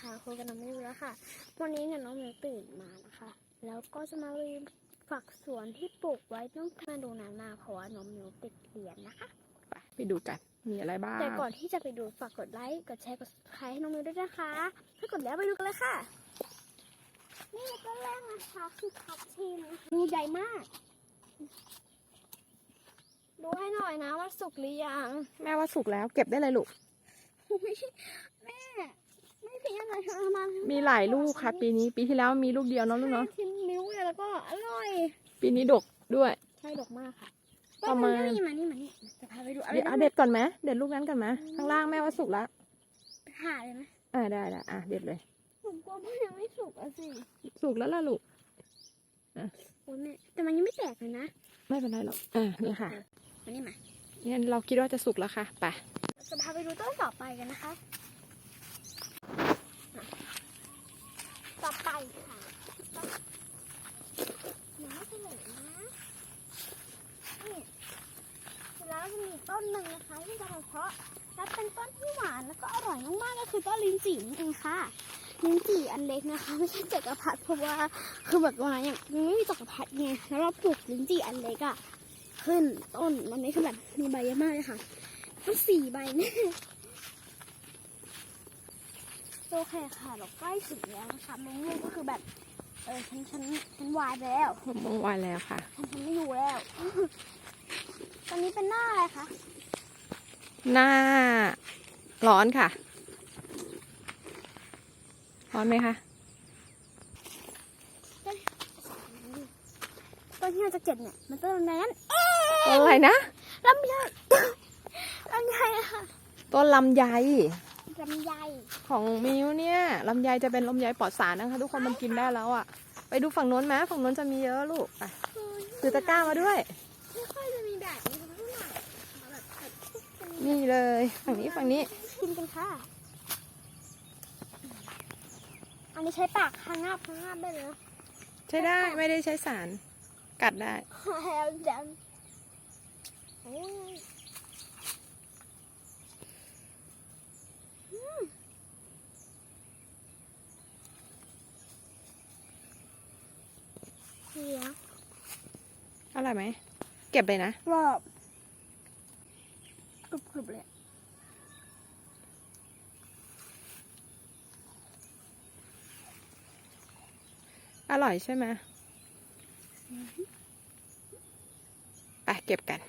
ค่ะคุยกับน้องมิวแล้วค่ะ วันนี้เนี่ยน้องมิวตื่นมานะคะ แล้วก็จะมารีวิวฝักสวนที่ปลูกไว้ต้องมาดูนานมาเพราะว่าน้องมิวติดเรียนนะคะไปไปดูกัน มีอะไรบ้าง แต่ก่อนที่จะไปดูฝากกดไลค์ กดแชร์ กด subscribe ให้น้องมิวด้วยนะคะ ถ้ากดแล้วไปดูกันเลยค่ะ นี่ต้นแรกนะคะคือทับทิมดูใหญ่มาก ดูให้หน่อยนะว่าสุกหรือยัง แม่ว่าสุกแล้ว เก็บได้เลยลูก แม่ไม่เพียงอะไรเธอมามีหลายลูกค่ะ ปีนี้ปีที่แล้วมีลูกเดียวเนาะลูกเนาะทิมนิ้วเลยแล้วก็อร่อย ปีนี้ดกด้วย ใช่ดอกมากค่ะประมาณนี่มานี่มานี่จะพาไปดูอะไรเดี๋ยวเอาเด็ดก่อนไหมเด็ดลูกนั้นก่อนไหมข้างล่างแม่ว่าสุกแล้วผ่าเลยไหมอ่าได้ได้อะเด็ดเลยผมกลัวมันยังไม่สุกอะสิสุกแล้วล่ะลูกโอ้ยแม่แต่มันยังไม่แตกเลยนะ ไม่เป็นไรหรอกอ่านี่ค่ะมานี่มาเนี่ยเราคิดว่าจะสุกแล้วค่ะไปจะพาไปดูต้นต่อไปกันนะคะ ต่อไปค่ะน้าจะเหลนะนี่แล้วจะมีต้นหนึ่งนะคะที่จะมาเพาะและเป็นต้นที่หวานแล้วก็อร่อยมากๆก็คือต้นลิ้นจี่นั่นเองค่ะลิ้นจี่อันเล็กนะคะ ไม่ใช่จักรพรรดิเพราะว่าคือแบบว่าอย่างไม่มีจักรพรรดิไงแล้วเราปลูกลิ้นจี่อันเล็กอะขึ้นต้นวันนี้คือแบบมีใบเยอะมากเลยค่ะต้องสี่ใบแน่ โอเคค่ะเราใกล้ถึงแล้วนะคะมะม่วงก็คือแบบเออฉันฉันฉันวายไปแล้วมะม่วงวายแล้วค่ะฉันฉันไม่อยู่แล้วตอนนี้เป็นหน้าอะไรคะหน้า ร้อนค่ะ ร้อนไหมคะต้นที่เราจะเก็บเนี่ย มันต้นอะไรนั้นอะไรนะลำไยลำไยอะค่ะต้นลำไย ลำไยของมิวเนี่ยลำไยจะเป็นลำไยปลอดสารนะคะ ทุกคนมันกินได้แล้วอะ ไปดูฝั่งโน้นไหมฝั่งโน้นจะมีเยอะลูกไปถือตะกร้ามาด้วย ไม่ค่อยจะมีแบบนี้เท่าไหร่เอาแบบแบบเป็นนี่เลยฝั่งนี้ฝั่งนี้ กินกันค่ะ อันนี้ใช้ปากข้างงาบข้างงาบได้เลยนะใช้ได้ไม่ได้ใช้สาร กัดได้แฮมแดมโอ้ยอืมเสีย อร่อยไหม เก็บเลยนะกรอบกรุบๆเลยอะอร่อยใช่ไหมไปเก็บกัน